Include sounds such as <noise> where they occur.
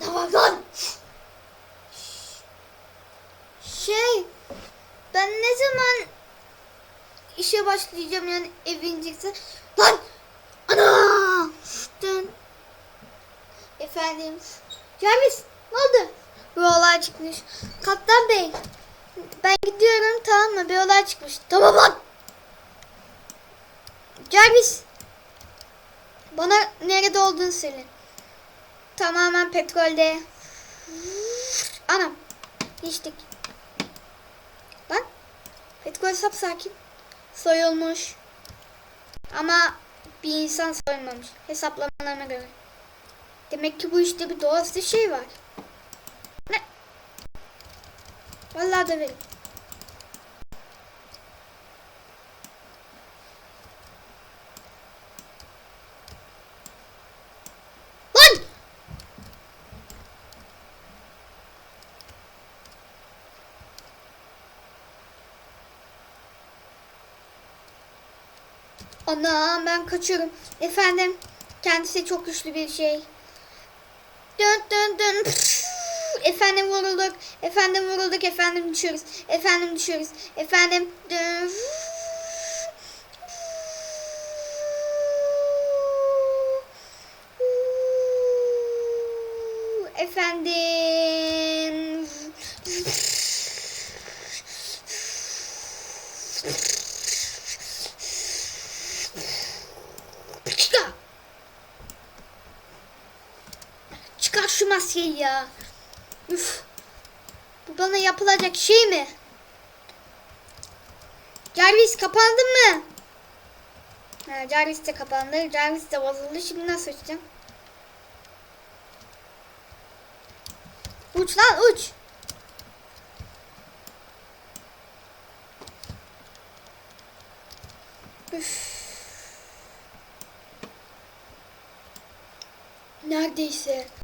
Tamam lan. Şey ben ne zaman işe başlayacağım yani evineceksin. Lan ana dön. Efendim. Camiz ne oldu? Bir olay çıkmış. Kaptan Bey. Ben gidiyorum tamam mı? Bir olay çıkmış. Tamam lan. Jarvis. Bana nerede olduğunu söyle. Tamamen petrolde. Anam. Geçtik. Lan. Petrol sap sakin. Soyulmuş. Ama bir insan soyulmamış. Hesaplamalarına göre. Demek ki bu işte bir doğaüstü şey var. Ne? Vallahi döverim. Lan! Ana ben kaçıyorum. Efendim kendisi çok güçlü bir şey. Dön dön dön. Püf. <laughs> Efendim vurulduk. Efendim vurulduk. Efendim düşüyoruz. Efendim düşüyoruz. Efendim dön. Efendim. <laughs> Çıkar. Çıkar şu maskeyi ya. Üf. Bu bana yapılacak şey mi? Jarvis kapandın mı? Ha, Jarvis de kapandı. Jarvis de bozuldu. Şimdi nasıl uçacağım? Uç lan uç. Üf. Neredeyse.